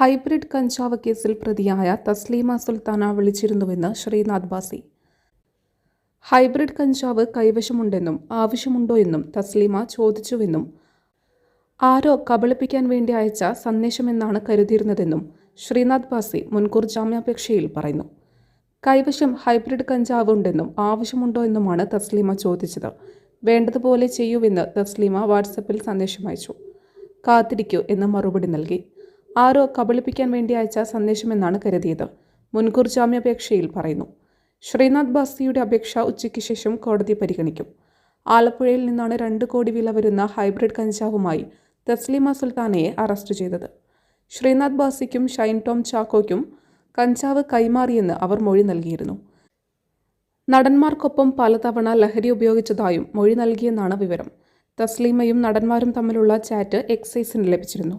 Hybrid കഞ്ചാവ് കേസിൽ പ്രതിയായ തസ്ലീമ സുൽത്താന വിളിച്ചിരുന്നുവെന്ന് ശ്രീനാഥ് ബാസി. ഹൈബ്രിഡ് കഞ്ചാവ് കൈവശമുണ്ടെന്നും ആവശ്യമുണ്ടോ എന്നും തസ്ലീമ ചോദിച്ചുവെന്നും ആരോ കബളിപ്പിക്കാൻ വേണ്ടി അയച്ച സന്ദേശമെന്നാണ് കരുതിയിരുന്നതെന്നും ശ്രീനാഥ് ബാസി മുൻകൂർ ജാമ്യാപേക്ഷയിൽ പറയുന്നു. കൈവശം ഹൈബ്രിഡ് കഞ്ചാവ് ഉണ്ടെന്നും ആവശ്യമുണ്ടോ എന്നുമാണ് തസ്ലീമ ചോദിച്ചത്. വേണ്ടതുപോലെ ചെയ്യൂവെന്ന് തസ്ലീമ വാട്സപ്പിൽ സന്ദേശം അയച്ചു. കാത്തിരിക്കൂ എന്ന് മറുപടി നൽകി. ആരോ കബളിപ്പിക്കാൻ വേണ്ടി അയച്ച സന്ദേശമെന്നാണ് കരുതിയത്. മുൻകൂർ ജാമ്യാപേക്ഷയിൽ പറയുന്നു. ശ്രീനാഥ് ബാസിയുടെ അപേക്ഷ ഉച്ചയ്ക്ക് ശേഷം കോടതി പരിഗണിക്കും. ആലപ്പുഴയിൽ നിന്നാണ് രണ്ട് കോടി വില വരുന്ന ഹൈബ്രിഡ് കഞ്ചാവുമായി തസ്ലീമ സുൽത്താനയെ അറസ്റ്റ് ചെയ്തത്. ശ്രീനാഥ് ബാസിക്കും ഷൈൻ ടോം ചാക്കോയ്ക്കും കഞ്ചാവ് കൈമാറിയെന്ന് അവർ മൊഴി നൽകിയിരുന്നു. നടന്മാർക്കൊപ്പം പലതവണ ലഹരി ഉപയോഗിച്ചതായും മൊഴി നൽകിയെന്നാണ് വിവരം. തസ്ലീമയും നടന്മാരും തമ്മിലുള്ള ചാറ്റ് എക്സൈസിന് ലഭിച്ചിരുന്നു.